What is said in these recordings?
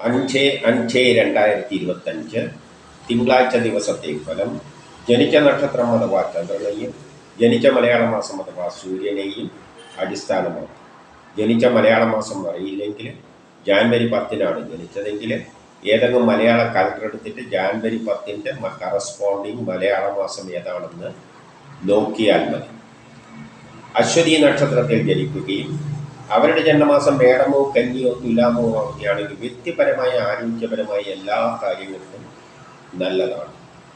അഞ്ച് അഞ്ച് രണ്ടായിരത്തി ഇരുപത്തഞ്ച് തിങ്കളാഴ്ച ദിവസത്തെ ഫലം ജനിച്ച നക്ഷത്രം അഥവാ ചന്ദ്രനെയും ജനിച്ച മലയാള മാസം അഥവാ സൂര്യനെയും അടിസ്ഥാനമാണ് ജനിച്ച മലയാള മാസം അറിയില്ലെങ്കിൽ ജാൻവരി പത്തിനാണ് ജനിച്ചതെങ്കിൽ ഏതെങ്കിലും മലയാള കലണ്ടർ എടുത്തിട്ട് ജാൻവരി പത്തിന്റെ കറസ്പോണ്ടിങ് മലയാള മാസം ഏതാണെന്ന് നോക്കിയാൽ മതി. അശ്വതി നക്ഷത്രത്തിൽ ജനിക്കുകയും അവരുടെ ജന്മമാസം മേടമോ കന്നിയോ തുലാമോ ആവുകയാണെങ്കിൽ വ്യക്തിപരമായ ആരോഗ്യപരമായ എല്ലാ കാര്യങ്ങൾക്കും നല്ലതാണ്.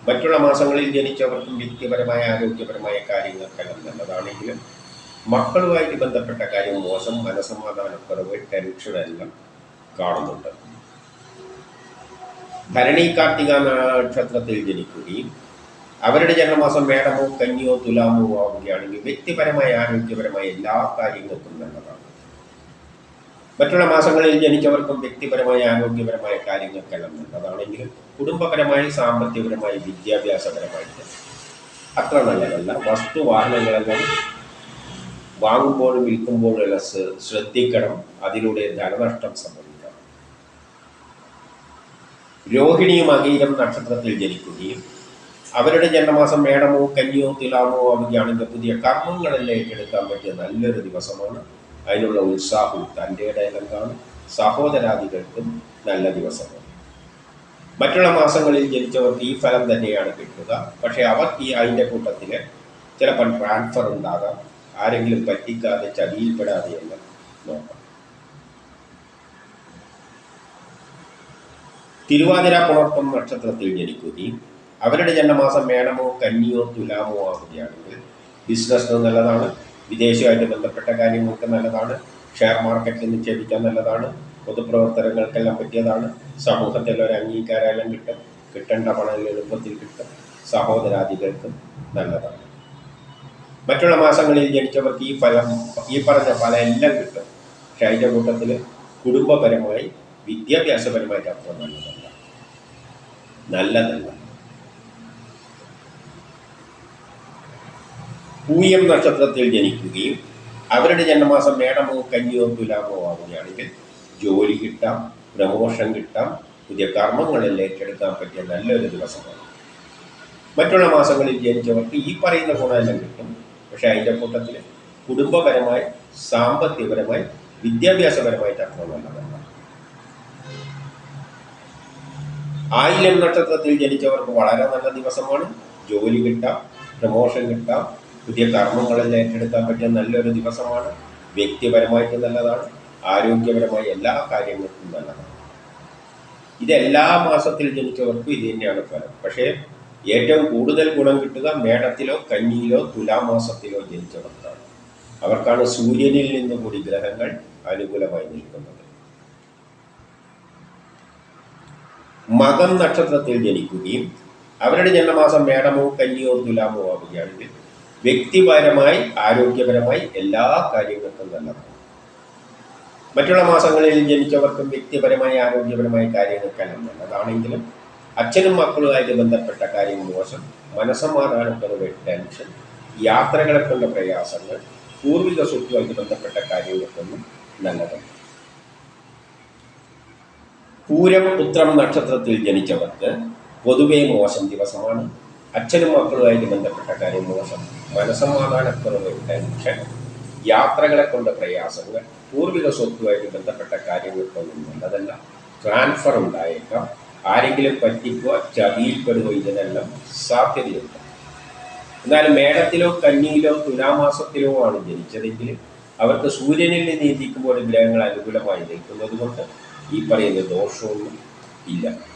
മറ്റുള്ള മാസങ്ങളിൽ ജനിച്ചവർക്കും വ്യക്തിപരമായ ആരോഗ്യപരമായ കാര്യങ്ങൾക്കെല്ലാം നല്ലതാണെങ്കിലും മക്കളുമായിട്ട് ബന്ധപ്പെട്ട കാര്യം മോശം മനസമാധാനക്കുറവ് ടെൻഷൻ എല്ലാം കാണുന്നുണ്ട്. ഭരണി കാർത്തിക നക്ഷത്രത്തിൽ ജനിക്കുകയും അവരുടെ ജന്മമാസം മേടമോ കന്നിയോ തുലാമോ ആവുകയാണെങ്കിൽ വ്യക്തിപരമായ ആരോഗ്യപരമായ എല്ലാ കാര്യങ്ങൾക്കും നല്ലതാണ്. മറ്റുള്ള മാസങ്ങളിൽ ജനിച്ചവർക്കും വ്യക്തിപരമായ ആരോഗ്യപരമായ കാര്യങ്ങൾക്കെല്ലാം നല്ലതാണെങ്കിലും കുടുംബപരമായി സാമ്പത്തികപരമായി വിദ്യാഭ്യാസപരമായിട്ട് അത്ര നല്ലതല്ല. വസ്തു വസ്തുവാഹനങ്ങളെല്ലാം വാങ്ങുമ്പോഴും വിൽക്കുമ്പോഴും എല്ലാം ശ്രദ്ധിക്കണം. അതിലൂടെ ധനനഷ്ടം സംഭവിക്കാം രോഹിണിയും അകീരം നക്ഷത്രത്തിൽ ജനിക്കുകയും അവരുടെ ജന്മമാസം മേടമോ കന്നിയോ തിലാമോ ആവുകയാണെങ്കിൽ പുതിയ കർമ്മങ്ങളെല്ലാം ഏറ്റെടുക്കാൻ പറ്റിയ നല്ലൊരു ദിവസമാണ് അതിനുള്ള ഉത്സാഹവും തന്റെ ഇടയിലും കാണും. സഹോദരാദികൾക്കും നല്ല ദിവസങ്ങൾ. മറ്റുള്ള മാസങ്ങളിൽ ജനിച്ചവർക്ക് ഈ ഫലം തന്നെയാണ് കിട്ടുക. പക്ഷേ അവർ ഈ അതിന്റെ കൂട്ടത്തിൽ ചിലപ്പോൾ ട്രാൻസ്ഫർ ഉണ്ടാകാം. ആരെങ്കിലും പറ്റിക്കാതെ ചതിയിൽപ്പെടാതെ എന്ന് നോക്കാം. തിരുവാതിര പുണർപ്പം നക്ഷത്രത്തിൽ ജനിക്കുകയും അവരുടെ ജന്മമാസം മേടമോ കന്നിയോ തുലാമോ ആവുകയാണെങ്കിൽ ബിസിനസ് നല്ലതാണ്. വിദേശമായിട്ട് ബന്ധപ്പെട്ട കാര്യങ്ങൾക്ക് നല്ലതാണ്. ഷെയർ മാർക്കറ്റിൽ നിക്ഷേപിക്കാൻ നല്ലതാണ്. പൊതുപ്രവർത്തനങ്ങൾക്കെല്ലാം പറ്റിയതാണ്. സമൂഹത്തിൽ ഒരു അംഗീകാരമെല്ലാം കിട്ടും. കിട്ടേണ്ട പണം എളുപ്പത്തിൽ കിട്ടും. സഹോദരാദികൾക്കും നല്ലതാണ്. മറ്റുള്ള മാസങ്ങളിൽ ജനിച്ചവർക്ക് ഈ ഫലം ഈ പറഞ്ഞ ഫലം എല്ലാം കിട്ടും. പക്ഷേ അതിന്റെ കൂട്ടത്തിൽ കുടുംബപരമായി വിദ്യാഭ്യാസപരമായിട്ട് അപ്പോൾ നല്ലതല്ല. നല്ലതല്ല. പൂയം നക്ഷത്രത്തിൽ ജനിക്കുകയും അവരുടെ ജന്മമാസം മേടമോ കന്നിയോ തുലാമോ ആവുകയാണെങ്കിൽ ജോലി കിട്ടാം പ്രമോഷൻ കിട്ടാം പുതിയ കർമ്മങ്ങളിൽ ഏറ്റെടുക്കാൻ പറ്റിയ നല്ലൊരു ദിവസമാണ്. മറ്റുള്ള മാസങ്ങളിൽ ജനിച്ചവർക്ക് ഈ പറയുന്ന ഗുണമെല്ലാം കിട്ടും. പക്ഷെ അതിന്റെ കൂട്ടത്തിൽ കുടുംബപരമായി സാമ്പത്തികപരമായി വിദ്യാഭ്യാസപരമായിട്ട് അത്ര നല്ലതല്ല. ആയില്യം നക്ഷത്രത്തിൽ ജനിച്ചവർക്ക് വളരെ നല്ല ദിവസമാണ്. ജോലി കിട്ടാം പ്രമോഷൻ കിട്ടാം പുതിയ കർമ്മങ്ങളെല്ലാം ഏറ്റെടുക്കാൻ പറ്റിയ നല്ലൊരു ദിവസമാണ്. വ്യക്തിപരമായിട്ട് നല്ലതാണ്. ആരോഗ്യപരമായ എല്ലാ കാര്യങ്ങൾക്കും നല്ലതാണ്. ഇതെല്ലാ മാസത്തിൽ ജനിച്ചവർക്കും ഇത് തന്നെയാണ് ഫലം. പക്ഷേ ഏറ്റവും കൂടുതൽ ഗുണം കിട്ടുക മേടത്തിലോ കന്നിയിലോ തുലാമാസത്തിലോ ജനിച്ചവർക്കാണ്. അവർക്കാണ് സൂര്യനിൽ നിന്ന് കൂടി ഗ്രഹങ്ങൾ അനുകൂലമായി നിൽക്കുന്നത്. മകം നക്ഷത്രത്തിൽ ജനിക്കുകയും അവരുടെ ജന്മമാസം മേടമോ കന്നിയോ തുലാമോ ആവുകയാണെങ്കിൽ വ്യക്തിപരമായി ആരോഗ്യപരമായി എല്ലാ കാര്യങ്ങൾക്കും നല്ലതാണ്. മറ്റുള്ള മാസങ്ങളിൽ ജനിച്ചവർക്കും വ്യക്തിപരമായ ആരോഗ്യപരമായ കാര്യങ്ങൾക്കെല്ലാം നല്ലതാണെങ്കിലും അച്ഛനും മക്കളുമായിട്ട് ബന്ധപ്പെട്ട കാര്യം മോശം. മനസ്സമാധാനത്തോടെ ടെൻഷൻ. യാത്രകളെ കൊണ്ട പ്രയാസങ്ങൾ. പൂർവിക സ്വത്തുമായിട്ട് ബന്ധപ്പെട്ട കാര്യങ്ങൾക്കൊന്നും നല്ലതല്ല. പൂരം ഉത്രം നക്ഷത്രത്തിൽ ജനിച്ചവർക്ക് പൊതുവേ മോശം ദിവസമാണ്. അച്ഛനും മക്കളുമായിട്ട് ബന്ധപ്പെട്ട കാര്യം മോശം. മനസമാധാനക്കുറവ് ടെൻഷൻ യാത്രകളെ കൊണ്ട് പ്രയാസങ്ങൾ പൂർവിക സ്വത്തുമായിട്ട് ബന്ധപ്പെട്ട കാര്യങ്ങൾക്കൊന്നും നല്ലതല്ല. ട്രാൻസ്ഫർ ഉണ്ടായേക്കാം. ആരെങ്കിലും പറ്റിക്കുക ചതിയിൽപ്പെടുക ഇതിനെല്ലാം സാധ്യതയുണ്ട്. എന്നാൽ മേടത്തിലോ കന്നിയിലോ തുലാമാസത്തിലോ ആണ് ജനിച്ചതെങ്കിൽ അവർക്ക് സൂര്യനിൽ നീതിക്കുമ്പോൾ ഗ്രഹങ്ങൾ അനുകൂലമായി നിൽക്കുന്നത് കൊണ്ട് ഈ പറയുന്ന ദോഷമൊന്നും ഇല്ല.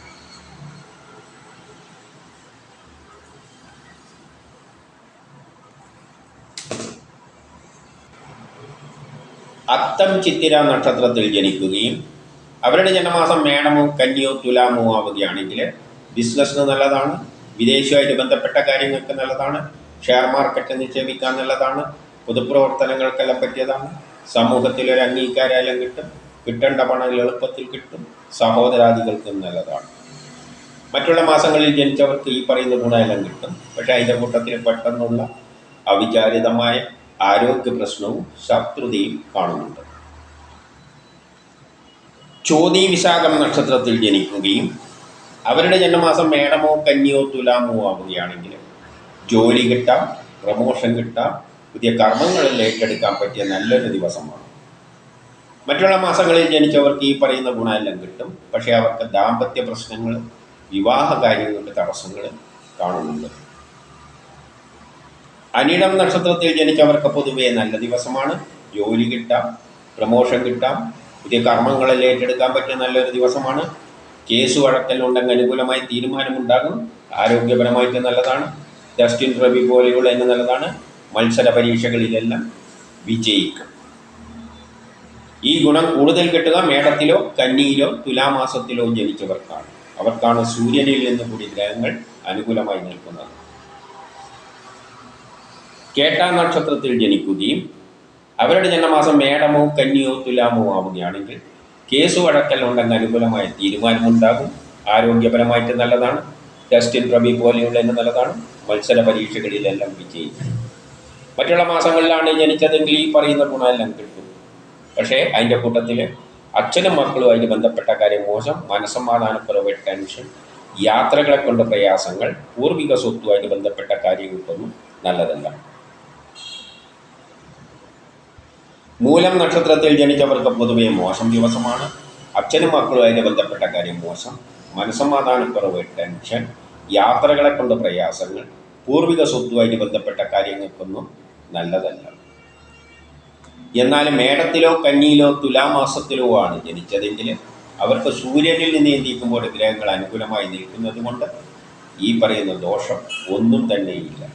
അത്തം ചിത്തിര നക്ഷത്രത്തിൽ ജനിക്കുകയും അവരുടെ ജന്മമാസം മേടമോ കന്നിയോ തുലാമോ ആവുകയാണെങ്കിൽ ബിസിനസ്സിന് നല്ലതാണ് വിദേശമായിട്ട് ബന്ധപ്പെട്ട കാര്യങ്ങൾക്ക് നല്ലതാണ് ഷെയർ മാർക്കറ്റ് നിക്ഷേപിക്കാൻ നല്ലതാണ് പൊതുപ്രവർത്തനങ്ങൾക്കെല്ലാം പറ്റിയതാണ് സമൂഹത്തിൽ ഒരു അംഗീകാരമെല്ലാം കിട്ടും കിട്ടേണ്ട പണം എളുപ്പത്തിൽ കിട്ടും സഹോദരാദികൾക്കും നല്ലതാണ്. മറ്റുള്ള മാസങ്ങളിൽ ജനിച്ചവർക്ക് ഈ പറയുന്ന ഗുണമെല്ലാം കിട്ടും പക്ഷേ അതിന്റെ കൂട്ടത്തിൽ പെട്ടെന്നുള്ള അവിചാരിതമായ ആരോഗ്യ പ്രശ്നവും ശത്രുതയും കാണുന്നുണ്ട്. ചോതി വിശാഖം നക്ഷത്രത്തിൽ ജനിക്കുകയും അവരുടെ ജന്മമാസം മേടമോ കന്നിയോ തുലാമോ ആവുകയാണെങ്കിൽ ജോലി കിട്ടാം പ്രമോഷൻ കിട്ടാം പുതിയ കർമ്മങ്ങളിൽ ഏറ്റെടുക്കാൻ പറ്റിയ നല്ലൊരു ദിവസമാണ്. മറ്റുള്ള മാസങ്ങളിൽ ജനിച്ചവർക്ക് ഈ പറയുന്ന ഗുണമെല്ലാം കിട്ടും. പക്ഷേ അവർക്ക് ദാമ്പത്യ പ്രശ്നങ്ങൾ വിവാഹ കാര്യങ്ങൾക്ക് തടസ്സങ്ങൾ കാണുന്നുണ്ട്. അനിടം നക്ഷത്രത്തിൽ ജനിച്ചവർക്ക് പൊതുവെ നല്ല ദിവസമാണ്. ജോലി കിട്ടാം പ്രമോഷൻ കിട്ടാം പുതിയ കർമ്മങ്ങളിൽ ഏറ്റെടുക്കാൻ പറ്റിയ നല്ലൊരു ദിവസമാണ്. കേസ് വഴക്കലുണ്ടെങ്കിൽ അനുകൂലമായി തീരുമാനമുണ്ടാകും. ആരോഗ്യപരമായിട്ട് നല്ലതാണ്. ജസ്റ്റിൻ റബി പോലെയുള്ള എന്നെ നല്ലതാണ്. മത്സര പരീക്ഷകളിലെല്ലാം വിജയിക്കും. ഈ ഗുണം കൂടുതൽ കിട്ടുക മേടത്തിലോ കന്നിയിലോ തുലാമാസത്തിലോ ജനിച്ചവർക്കാണ്. അവർക്കാണ് സൂര്യനിൽ നിന്ന് കൂടി ഗ്രഹങ്ങൾ അനുകൂലമായി നിൽക്കുന്നത്. കേട്ട നക്ഷത്രത്തിൽ ജനിക്കുകയും അവരുടെ ജന്മമാസം മേടമോ കന്നിയോ തുലാമോ ആവുകയാണെങ്കിൽ കേസ് വഴക്കൽ ഉണ്ടെന്ന അനുകൂലമായ തീരുമാനമുണ്ടാകും. ആരോഗ്യപരമായിട്ട് നല്ലതാണ്. ജസ്റ്റിൻ പ്രഭി പോലെയുള്ള എന്ന് നല്ലതാണ്. മത്സര പരീക്ഷകളിലെല്ലാം വിജയിക്കും. മറ്റുള്ള മാസങ്ങളിലാണ് ജനിച്ചതെങ്കിൽ ഈ പറയുന്ന ഗുണമെല്ലാം കിട്ടും. പക്ഷേ അതിന്റെ കൂട്ടത്തിൽ അച്ഛനും മക്കളും അതിന് ബന്ധപ്പെട്ട കാര്യം മോശം. മനസ്സമാധാനക്കുറവ് ടെൻഷൻ യാത്രകളെ കൊണ്ട് പ്രയാസങ്ങൾ പൂർവിക സ്വത്തുമായിട്ട് ബന്ധപ്പെട്ട കാര്യങ്ങൾക്കൊന്നും നല്ലതല്ല. മൂലം നക്ഷത്രത്തിൽ ജനിച്ചവർക്ക് പൊതുവെ മോശം ദിവസമാണ്. അച്ഛനും മക്കളുമായി ബന്ധപ്പെട്ട കാര്യം മോശം. മനസ്സമാധാനക്കുറവ് ടെൻഷൻ യാത്രകളെ കൊണ്ട് പ്രയാസങ്ങൾ പൂർവിക സ്വത്തുമായിട്ട് ബന്ധപ്പെട്ട കാര്യങ്ങൾക്കൊന്നും നല്ലതല്ല. എന്നാൽ മേടത്തിലോ കന്നിയിലോ തുലാമാസത്തിലോ ആണ് ജനിച്ചതെങ്കിൽ അവർക്ക് സൂര്യനിൽ നിന്ന് എന്തിക്കുമ്പോൾ ഗ്രഹങ്ങൾ അനുകൂലമായി നിൽക്കുന്നത് കൊണ്ട് ഈ പറയുന്ന ദോഷം ഒന്നും തന്നെയില്ല.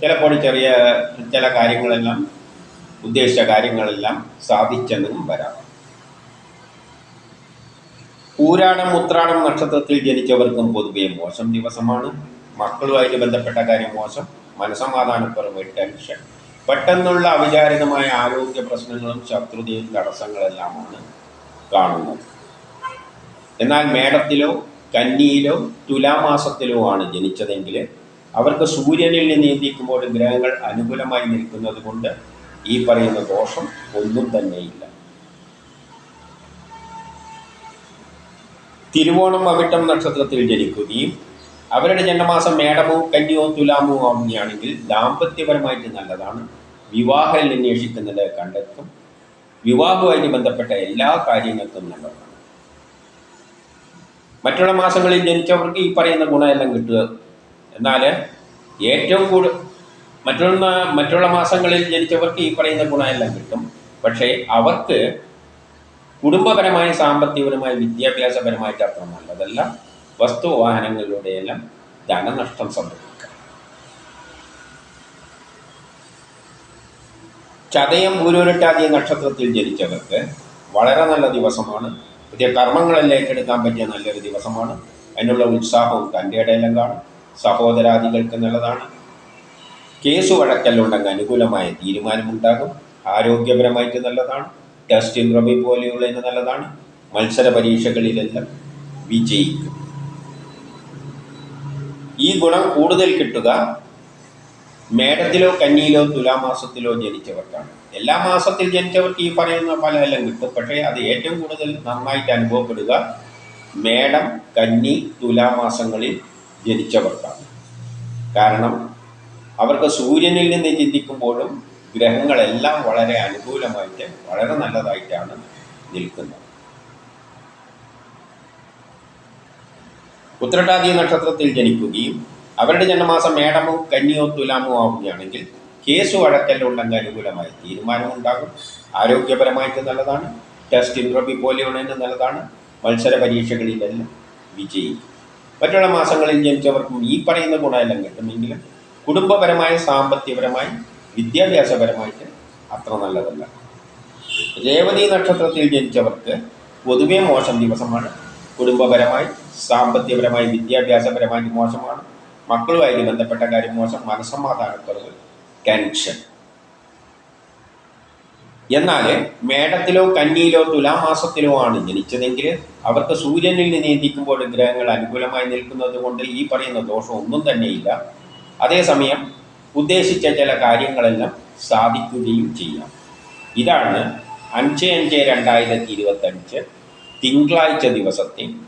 ചിലപ്പോൾ ചെറിയ ചില കാര്യങ്ങളെല്ലാം ഉദ്ദേശിച്ച കാര്യങ്ങളെല്ലാം സാധിച്ചെന്നും വരാം. പൂരാടം ഉത്രാടം നക്ഷത്രത്തിൽ ജനിച്ചവർക്കും പൊതുവെ മോശം ദിവസമാണ്. മക്കളുമായിട്ട് ബന്ധപ്പെട്ട കാര്യം മോശം. മനസമാധാനക്കുറവ് ടെൻഷൻ. പെട്ടെന്നുള്ള അവിചാരിതമായ ആരോഗ്യ പ്രശ്നങ്ങളും ശത്രുതയും തടസ്സങ്ങളെല്ലാമാണ് കാണുന്നത്. എന്നാൽ മേടത്തിലോ കന്നിയിലോ തുലാമാസത്തിലോ ആണ് ജനിച്ചതെങ്കിൽ അവർക്ക് സൂര്യനിൽ നിന്ന് നീന്തിക്കുമ്പോൾ ഗ്രഹങ്ങൾ അനുകൂലമായി നിൽക്കുന്നത് കൊണ്ട് ഈ പറയുന്ന ദോഷം ഒന്നും തന്നെയില്ല. തിരുവോണം അവിട്ടം നക്ഷത്രത്തിൽ ജനിക്കുകയും അവരുടെ ജന്മമാസം മേടമോ കന്യോ തുലാമോ ആവുകയാണെങ്കിൽ ദാമ്പത്യപരമായിട്ട് നല്ലതാണ്. വിവാഹം അന്വേഷിക്കുന്നത് കണ്ടെത്തും. വിവാഹവുമായി ബന്ധപ്പെട്ട എല്ലാ കാര്യങ്ങൾക്കും നല്ലതാണ്. മറ്റുള്ള മാസങ്ങളിൽ ജനിച്ചവർക്ക് ഈ പറയുന്ന ഗുണമെല്ലാം കിട്ടുക. എന്നാൽ ഏറ്റവും കൂടുതൽ മറ്റുള്ള മറ്റുള്ള മാസങ്ങളിൽ ജനിച്ചവർക്ക് ഈ പറയുന്ന ഗുണമെല്ലാം കിട്ടും. പക്ഷേ അവർക്ക് കുടുംബപരമായ സാമ്പത്തികപരമായി വിദ്യാഭ്യാസപരമായിട്ട് അത്ര നല്ലതല്ല. വസ്തുവാഹനങ്ങളിലൂടെയെല്ലാം ധനനഷ്ടം സംഭവിക്കാം. ചതയം പൂരൂരട്ടാതി നക്ഷത്രത്തിൽ ജനിച്ചവർക്ക് വളരെ നല്ല ദിവസമാണ്. പുതിയ കർമ്മങ്ങളെല്ലാം ഏറ്റെടുക്കാൻ പറ്റിയ നല്ലൊരു ദിവസമാണ്. അതിനുള്ള ഉത്സാഹവും തന്റെ ഇടയിലും കാണും. സഹോദരാദികൾക്ക് നല്ലതാണ്. കേസ് വഴക്കല്ലുണ്ടെങ്കിൽ അനുകൂലമായ തീരുമാനമുണ്ടാകും. ആരോഗ്യപരമായിട്ട് നല്ലതാണ്. ടെസ്റ്റ് ഇൻട്രവ്യൂ പോലെയുള്ളതിന് നല്ലതാണ്. മത്സര പരീക്ഷകളിലെല്ലാം വിജയിക്കും. ഈ ഗുണം കൂടുതൽ കിട്ടുക മേടത്തിലോ കന്നിയിലോ തുലാമാസത്തിലോ ജനിച്ചവർക്കാണ്. എല്ലാ മാസത്തിൽ ജനിച്ചവർക്ക് ഈ പറയുന്ന ഫലമെല്ലാം കിട്ടും. പക്ഷേ അത് ഏറ്റവും കൂടുതൽ നന്നായിട്ട് അനുഭവപ്പെടുക മേടം കന്നി തുലാമാസങ്ങളിൽ ജനിച്ചവർക്കാണ്. കാരണം അവർക്ക് സൂര്യനിൽ നിന്ന് ചിന്തിക്കുമ്പോഴും ഗ്രഹങ്ങളെല്ലാം വളരെ അനുകൂലമായിട്ട് വളരെ നല്ലതായിട്ടാണ് നിൽക്കുന്നത്. ഉത്രട്ടാതി നക്ഷത്രത്തിൽ ജനിക്കുകയും അവരുടെ ജന്മമാസം മേടമോ കന്നിയോ തുലാമോ ആവുകയാണെങ്കിൽ കേസ് വഴക്കല്ലുണ്ടെങ്കിൽ അനുകൂലമായി തീരുമാനമുണ്ടാകും. ആരോഗ്യപരമായിട്ട് നല്ലതാണ്. ടെസ്റ്റ് ഇൻട്രോബി പോലെയുള്ളതിന് നല്ലതാണ്. മത്സര പരീക്ഷകളിലെല്ലാം വിജയിക്കും. മറ്റുള്ള മാസങ്ങളിൽ ജനിച്ചവർക്കും ഈ പറയുന്ന ഗുണമെല്ലാം കിട്ടുമെങ്കിലും കുടുംബപരമായി സാമ്പത്തികപരമായി വിദ്യാഭ്യാസപരമായിട്ട് അത്ര നല്ലതല്ല. രേവതി നക്ഷത്രത്തിൽ ജനിച്ചവർക്ക് പൊതുവേ മോശം ദിവസമാണ്. കുടുംബപരമായി സാമ്പത്തികപരമായി വിദ്യാഭ്യാസപരമായി മോശമാണ്. മക്കളുമായിട്ട് ബന്ധപ്പെട്ട കാര്യം മോശം. മനസ്സമാധാനക്കുറവ് ടെൻഷൻ. എന്നാൽ മേടത്തിലോ കന്നിയിലോ തുലാമാസത്തിലോ ആണ് ജനിച്ചതെങ്കിൽ അവർക്ക് സൂര്യനിൽ നിന്ന് എത്തിക്കുമ്പോൾ ഗ്രഹങ്ങൾ അനുകൂലമായി നിൽക്കുന്നത് കൊണ്ട് ഈ പറയുന്ന ദോഷം ഒന്നും തന്നെയില്ല. അതേസമയം ഉദ്ദേശിച്ച ചില കാര്യങ്ങളെല്ലാം സാധിക്കുകയും ചെയ്യാം. ഇതാണ് അഞ്ച് അഞ്ച് രണ്ടായിരത്തി ഇരുപത്തഞ്ച് തിങ്കളാഴ്ച ദിവസത്തെ